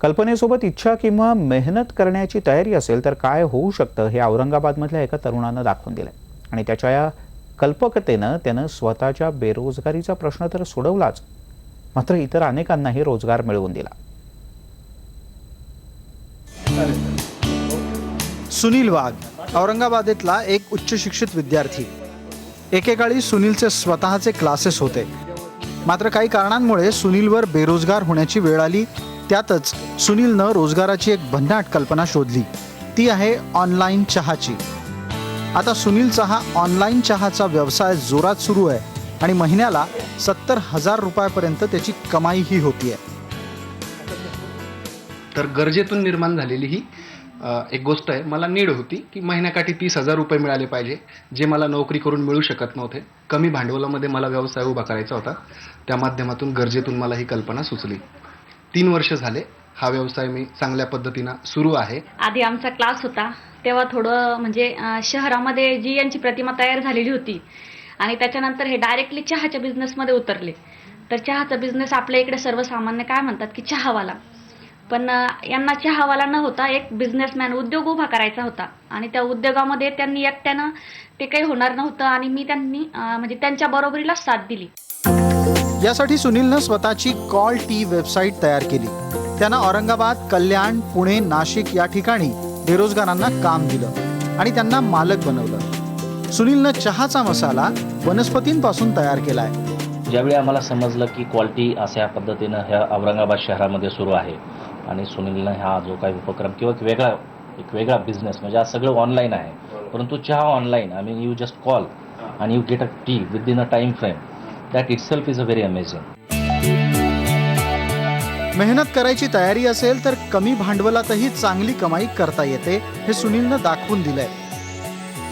कल्पनेसोबत इच्छा किंवा मेहनत करण्याची तयारी असेल तर काय होऊ शकतं हे औरंगाबादमधल्या एका तरुणानं दाखवून दिलं आणि त्याच्या या कल्पकतेनं त्यानं स्वतःच्या बेरोजगारीचा प्रश्न तर सोडवलाच मात्र इतर अनेकांनाही रोजगार मिळवून दिला. सुनील वाघ औरंगाबादेतला एक उच्च शिक्षित विद्यार्थी. एकेकाळी सुनीलचे स्वतःचे क्लासेस होते. मात्र काही कारणांमुळे सुनीलवर बेरोजगार होण्याची वेळ आली त्यातच सुनीलनं रोजगाराची एक भन्नाट कल्पना शोधली. ती आहे ऑनलाईन चहाची. आता सुनीलचा हा ऑनलाईन चहाचा व्यवसाय जोरात सुरू आहे आणि महिन्याला सत्तर हजार रुपयापर्यंत त्याची कमाईही होतीये. तर गरजेतून निर्माण झालेली ही अ, एक गोष्ट आहे. मला नीड होती की महिन्याकाठी तीस हजार रुपये मिळाले पाहिजे जे मला नोकरी करून मिळू शकत नव्हते. कमी भांडवलामध्ये मला व्यवसाय उभा करायचा होता. त्या माध्यमातून गरजेतून मला ही कल्पना सुचली. तीन वर्ष झाले हा व्यवसाय मी चांगल्या पद्धतीनं सुरू आहे. आधी आमचा क्लास होता तेव्हा थोडं म्हणजे अं, शहरामध्ये जी यांची प्रतिमा तयार झालेली होती आणि त्याच्यानंतर हे डायरेक्टली चहाच्या बिझनेसमध्ये उतरले. तर चहाचा बिझनेस आपल्या इकडे सर्वसामान्य काय म्हणतात की चहावाला. पण अं, यांना चहावाला न होता एक बिझनेसमॅन उद्योग उभा करायचा होता आणि त्या उद्योगामध्ये त्यांनी एकट्यानं ते काही होणार नव्हतं आणि मी त्यांनी अं, म्हणजे त्यांच्या बरोबरीला साथ दिली. यासाठी सुनीलनं स्वतःची कॉल टी वेबसाईट तयार केली. त्यानं औरंगाबाद कल्याण पुणे नाशिक या ठिकाणी बेरोजगारांना काम दिलं आणि त्यांना मालक बनवलं. सुनीलनं चहाचा मसाला वनस्पतींपासून तयार केलाय. ज्यावेळी आम्हाला समजलं की क्वालिटी अशा पद्धतीनं ह्या औरंगाबाद शहरामध्ये सुरू आहे आणि सुनीलनं हा जो काही उपक्रम किंवा एक वेगळा एक वेगळा बिझनेस म्हणजे आज सगळं ऑनलाईन आहे. परंतु चहा online I mean you just call आणि you get a tea within a time frame that itself is a very amazing मेहनत करायची तयारी असेल तर कमी भांडवलातही चांगली कमाई करता येते हे सुनीलनं दाखवून दिलंय.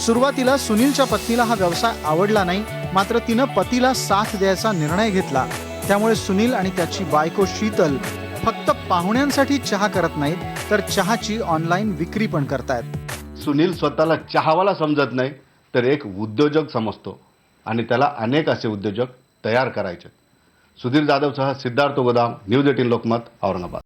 सुरुवातीला सुनीलच्या पत्नीला हा व्यवसाय आवडला नाही मात्र तिनं पतीला साथ द्यायचा निर्णय घेतला. त्यामुळे सुनील आणि त्याची बायको शीतल फक्त पाहुण्यांसाठी चहा करत नाहीत तर चहाची ऑनलाईन विक्री पण करतायत. सुनील स्वतःला चहावाला समजत नाही तर एक उद्योजक समजतो. आणि त्याला अनेक असे उद्योजक તૈયાર કરાઈ છે. સુધીર જાદવ સહ સિદ્ધાર્થ ગોદામ ન્યૂઝ એટીન લોકમત ઔરંગાબાદ.